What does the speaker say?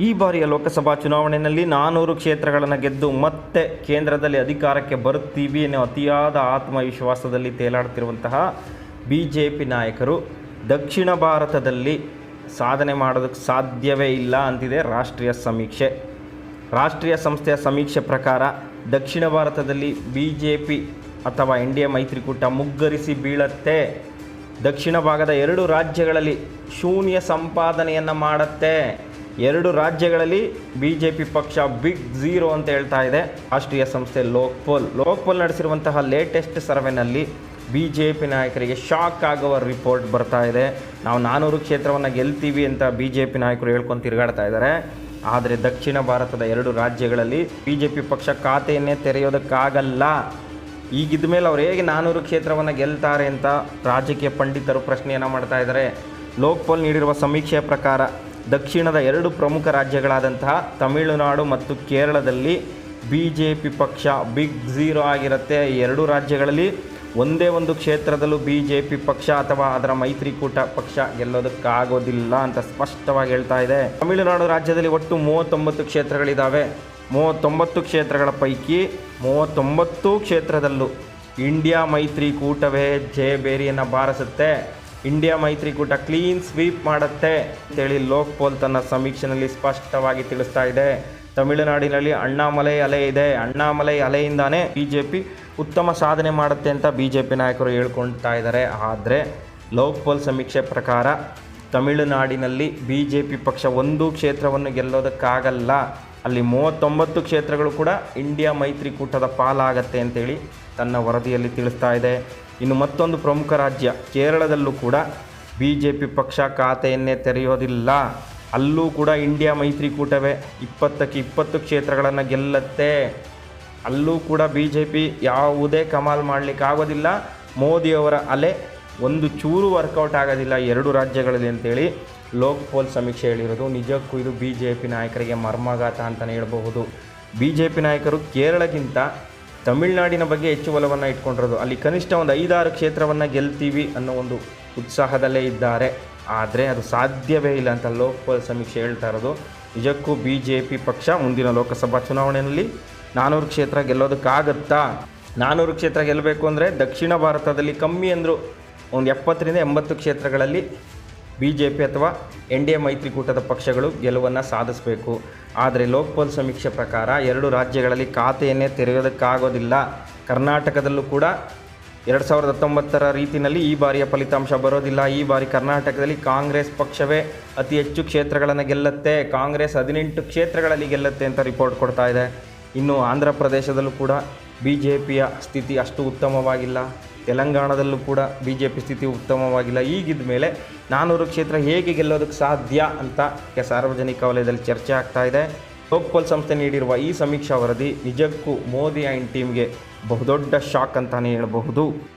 ಈ ಬಾರಿಯ ಲೋಕಸಭಾ ಚುನಾವಣೆಯಲ್ಲಿ ನಾನೂರು ಕ್ಷೇತ್ರಗಳನ್ನು ಗೆದ್ದು ಮತ್ತೆ ಕೇಂದ್ರದಲ್ಲಿ ಅಧಿಕಾರಕ್ಕೆ ಬರುತ್ತೀವಿ ಎನ್ನುವ ಅತಿಯಾದ ಆತ್ಮವಿಶ್ವಾಸದಲ್ಲಿ ತೇಲಾಡ್ತಿರುವಂತಹ ಬಿ ಜೆ ಪಿ ನಾಯಕರು ದಕ್ಷಿಣ ಭಾರತದಲ್ಲಿ ಸಾಧನೆ ಮಾಡೋದಕ್ಕೆ ಸಾಧ್ಯವೇ ಇಲ್ಲ ಅಂತಿದೆ ರಾಷ್ಟ್ರೀಯ ಸಮೀಕ್ಷೆ. ರಾಷ್ಟ್ರೀಯ ಸಂಸ್ಥೆಯ ಸಮೀಕ್ಷೆ ಪ್ರಕಾರ ದಕ್ಷಿಣ ಭಾರತದಲ್ಲಿ ಬಿ ಜೆ ಪಿ ಅಥವಾ ಎನ್ ಡಿ ಎ ಮೈತ್ರಿಕೂಟ ಮುಗ್ಗರಿಸಿ ಬೀಳತ್ತೆ. ದಕ್ಷಿಣ ಭಾಗದ ಎರಡು ರಾಜ್ಯಗಳಲ್ಲಿ ಶೂನ್ಯ ಸಂಪಾದನೆಯನ್ನು ಮಾಡುತ್ತೆ. ಎರಡು ರಾಜ್ಯಗಳಲ್ಲಿ ಬಿ ಜೆ ಪಿ ಪಕ್ಷ ಬಿಗ್ ಝೀರೋ ಅಂತ ಹೇಳ್ತಾ ಇದೆ. ರಾಷ್ಟ್ರೀಯ ಸಂಸ್ಥೆ ಲೋಕ್ಪೋಲ್. ಲೋಕ್ಪೋಲ್ ನಡೆಸಿರುವಂತಹ ಲೇಟೆಸ್ಟ್ ಸರ್ವೆನಲ್ಲಿ ಬಿ ಜೆ ಪಿ ನಾಯಕರಿಗೆ ಶಾಕ್ ಆಗುವ ರಿಪೋರ್ಟ್ ಬರ್ತಾ ಇದೆ. ನಾವು ನಾನೂರು ಕ್ಷೇತ್ರವನ್ನು ಗೆಲ್ತೀವಿ ಅಂತ ಬಿ ಜೆ ಪಿ ನಾಯಕರು ಹೇಳ್ಕೊಂಡು ತಿರುಗಾಡ್ತಾ ಇದ್ದಾರೆ. ಆದರೆ ದಕ್ಷಿಣ ಭಾರತದ ಎರಡು ರಾಜ್ಯಗಳಲ್ಲಿ ಬಿ ಜೆ ಪಿ ಪಕ್ಷ ಖಾತೆಯನ್ನೇ ತೆರೆಯೋದಕ್ಕಾಗಲ್ಲ. ಈಗಿದ್ದ ಮೇಲೆ ಅವ್ರು ಹೇಗೆ ನಾನೂರು ಕ್ಷೇತ್ರವನ್ನು ಗೆಲ್ತಾರೆ ಅಂತ ರಾಜಕೀಯ ಪಂಡಿತರು ಪ್ರಶ್ನೆಯನ್ನು ಮಾಡ್ತಾ ಇದ್ದಾರೆ. ಲೋಕ್ಪಾಲ್ ನೀಡಿರುವ ಸಮೀಕ್ಷೆಯ ಪ್ರಕಾರ ದಕ್ಷಿಣದ ಎರಡು ಪ್ರಮುಖ ರಾಜ್ಯಗಳಾದಂತಹ ತಮಿಳುನಾಡು ಮತ್ತು ಕೇರಳದಲ್ಲಿ ಬಿ ಜೆ ಪಿ ಪಕ್ಷ ಬಿಗ್ ಝೀರೋ ಆಗಿರುತ್ತೆ. ಎರಡು ರಾಜ್ಯಗಳಲ್ಲಿ ಒಂದೇ ಒಂದು ಕ್ಷೇತ್ರದಲ್ಲೂ ಬಿ ಜೆ ಪಿ ಪಕ್ಷ ಅಥವಾ ಅದರ ಮೈತ್ರಿಕೂಟ ಪಕ್ಷ ಗೆಲ್ಲೋದಕ್ಕಾಗೋದಿಲ್ಲ ಅಂತ ಸ್ಪಷ್ಟವಾಗಿ ಹೇಳ್ತಾ ಇದೆ. ತಮಿಳುನಾಡು ರಾಜ್ಯದಲ್ಲಿ ಒಟ್ಟು ಮೂವತ್ತೊಂಬತ್ತು ಕ್ಷೇತ್ರಗಳಿದ್ದಾವೆ ಮೂವತ್ತೊಂಬತ್ತು ಕ್ಷೇತ್ರಗಳ ಪೈಕಿ ಮೂವತ್ತೊಂಬತ್ತು ಕ್ಷೇತ್ರದಲ್ಲೂ ಇಂಡಿಯಾ ಮೈತ್ರಿಕೂಟವೇ ಜಯಬೇರಿಯನ್ನು ಬಾರಿಸುತ್ತೆ. ಇಂಡಿಯಾ ಮೈತ್ರಿಕೂಟ ಕ್ಲೀನ್ ಸ್ವೀಪ್ ಮಾಡುತ್ತೆ ಅಂತೇಳಿ ಲೋಕ್ಪೋಲ್ ತನ್ನ ಸಮೀಕ್ಷೆಯಲ್ಲಿ ಸ್ಪಷ್ಟವಾಗಿ ತಿಳಿಸ್ತಾ ಇದೆ. ತಮಿಳುನಾಡಿನಲ್ಲಿ ಅಣ್ಣಾಮಲೈ ಅಲೆ ಇದೆ. ಅಣ್ಣಾಮಲೈ ಅಲೆಯಿಂದಾನೇ ಬಿ ಜೆ ಪಿ ಉತ್ತಮ ಸಾಧನೆ ಮಾಡುತ್ತೆ ಅಂತ ಬಿ ಜೆ ಪಿ ನಾಯಕರು ಹೇಳ್ಕೊಳ್ತಾ ಇದ್ದಾರೆ. ಆದರೆ ಲೋಕ್ಪೋಲ್ ಸಮೀಕ್ಷೆ ಪ್ರಕಾರ ತಮಿಳುನಾಡಿನಲ್ಲಿ ಬಿ ಜೆ ಪಿ ಪಕ್ಷ ಒಂದು ಕ್ಷೇತ್ರವನ್ನು ಗೆಲ್ಲೋದಕ್ಕಾಗಲ್ಲ. ಅಲ್ಲಿ ಮೂವತ್ತೊಂಬತ್ತು ಕ್ಷೇತ್ರಗಳು ಕೂಡ ಇಂಡಿಯಾ ಮೈತ್ರಿಕೂಟದ ಪಾಲಾಗತ್ತೆ ಅಂತೇಳಿ ತನ್ನ ವರದಿಯಲ್ಲಿ ತಿಳಿಸ್ತಾ ಇದೆ. ಇನ್ನು ಮತ್ತೊಂದು ಪ್ರಮುಖ ರಾಜ್ಯ ಕೇರಳದಲ್ಲೂ ಕೂಡ ಬಿ ಜೆ ಪಿ ಪಕ್ಷ ಖಾತೆಯನ್ನೇ ತೆರೆಯೋದಿಲ್ಲ. ಅಲ್ಲೂ ಕೂಡ ಇಂಡಿಯಾ ಮೈತ್ರಿಕೂಟವೇ ಇಪ್ಪತ್ತಕ್ಕೆ ಇಪ್ಪತ್ತು ಕ್ಷೇತ್ರಗಳನ್ನು ಗೆಲ್ಲತ್ತೆ. ಅಲ್ಲೂ ಕೂಡ ಬಿ ಜೆ ಪಿ ಯಾವುದೇ ಕಮಾಲ್ ಮಾಡಲಿಕ್ಕಾಗೋದಿಲ್ಲ. ಮೋದಿಯವರ ಅಲೆ ಒಂದು ಚೂರು ವರ್ಕೌಟ್ ಆಗೋದಿಲ್ಲ ಎರಡು ರಾಜ್ಯಗಳಲ್ಲಿ ಅಂತೇಳಿ ಲೋಕ್ಪೋಲ್ ಸಮೀಕ್ಷೆ ಹೇಳಿರೋದು. ನಿಜಕ್ಕೂ ಇದು ಬಿ ಜೆ ಪಿ ನಾಯಕರಿಗೆ ಮರ್ಮಾಘಾತ ಅಂತಲೇ ಹೇಳಬಹುದು. ಬಿ ಜೆ ಪಿ ನಾಯಕರು ಕೇರಳಕ್ಕಿಂತ ತಮಿಳುನಾಡಿನ ಬಗ್ಗೆ ಹೆಚ್ಚು ಒಲವನ್ನು ಇಟ್ಕೊಂಡಿರೋದು. ಅಲ್ಲಿ ಕನಿಷ್ಠ ಒಂದು ಐದಾರು ಕ್ಷೇತ್ರವನ್ನು ಗೆಲ್ತೀವಿ ಅನ್ನೋ ಒಂದು ಉತ್ಸಾಹದಲ್ಲೇ ಇದ್ದಾರೆ. ಆದರೆ ಅದು ಸಾಧ್ಯವೇ ಇಲ್ಲ ಅಂತ ಲೋಕಪಾಲ್ ಸಮೀಕ್ಷೆ ಹೇಳ್ತಾ ಇರೋದು. ನಿಜಕ್ಕೂ ಬಿ ಜೆ ಪಿ ಪಕ್ಷ ಮುಂದಿನ ಲೋಕಸಭಾ ಚುನಾವಣೆಯಲ್ಲಿ ನಾನೂರು ಕ್ಷೇತ್ರ ಗೆಲ್ಲೋದಕ್ಕಾಗತ್ತಾ? ನಾನೂರು ಕ್ಷೇತ್ರ ಗೆಲ್ಲಬೇಕು ಅಂದರೆ ದಕ್ಷಿಣ ಭಾರತದಲ್ಲಿ ಕಮ್ಮಿ ಅಂದರೂ. ಒಂದು ಎಪ್ಪತ್ತರಿಂದ ಎಂಬತ್ತು ಕ್ಷೇತ್ರಗಳಲ್ಲಿ ಬಿ ಜೆ ಪಿ ಅಥವಾ ಎನ್ ಡಿ ಎ ಮೈತ್ರಿಕೂಟದ ಪಕ್ಷಗಳು ಗೆಲುವನ್ನು ಸಾಧಿಸಬೇಕು. ಆದರೆ ಲೋಕ್ಪಾಲ್ ಸಮೀಕ್ಷೆ ಪ್ರಕಾರ ಎರಡು ರಾಜ್ಯಗಳಲ್ಲಿ ಖಾತೆಯನ್ನೇ ತೆರೆಯೋದಕ್ಕಾಗೋದಿಲ್ಲ. ಕರ್ನಾಟಕದಲ್ಲೂ ಕೂಡ ಎರಡು ಸಾವಿರದ ಹತ್ತೊಂಬತ್ತರ ರೀತಿಯಲ್ಲಿ ಈ ಬಾರಿಯ ಫಲಿತಾಂಶ ಬರೋದಿಲ್ಲ. ಈ ಬಾರಿ ಕರ್ನಾಟಕದಲ್ಲಿ ಕಾಂಗ್ರೆಸ್ ಪಕ್ಷವೇ ಅತಿ ಹೆಚ್ಚು ಕ್ಷೇತ್ರಗಳನ್ನು ಗೆಲ್ಲುತ್ತೆ. ಕಾಂಗ್ರೆಸ್ ಹದಿನೆಂಟು ಕ್ಷೇತ್ರಗಳಲ್ಲಿ ಗೆಲ್ಲುತ್ತೆ ಅಂತ ರಿಪೋರ್ಟ್ ಕೊಡ್ತಾ ಇದೆ. ಇನ್ನು ಆಂಧ್ರ ಪ್ರದೇಶದಲ್ಲೂ ಕೂಡ ಬಿ ಜೆ ಪಿಯ ಸ್ಥಿತಿ ಅಷ್ಟು ಉತ್ತಮವಾಗಿಲ್ಲ. ತೆಲಂಗಾಣದಲ್ಲೂ ಕೂಡ ಬಿ ಜೆ ಪಿ ಸ್ಥಿತಿ ಉತ್ತಮವಾಗಿಲ್ಲ. ಈಗಿದ್ದ ಮೇಲೆ ನಾನೂರು ಕ್ಷೇತ್ರ ಹೇಗೆ ಗೆಲ್ಲೋದಕ್ಕೆ ಸಾಧ್ಯ ಅಂತ ಈಗ ಸಾರ್ವಜನಿಕ ವಲಯದಲ್ಲಿ ಚರ್ಚೆ ಆಗ್ತಾ ಇದೆ. ಲೋಕ್ಪಾಲ್ ಸಂಸ್ಥೆ ನೀಡಿರುವ ಈ ಸಮೀಕ್ಷಾ ವರದಿ ನಿಜಕ್ಕೂ ಮೋದಿ ಆ್ಯಂಡ್ ಟೀಮ್ಗೆ ಬಹುದೊಡ್ಡ ಶಾಕ್ ಅಂತಲೇ ಹೇಳಬಹುದು.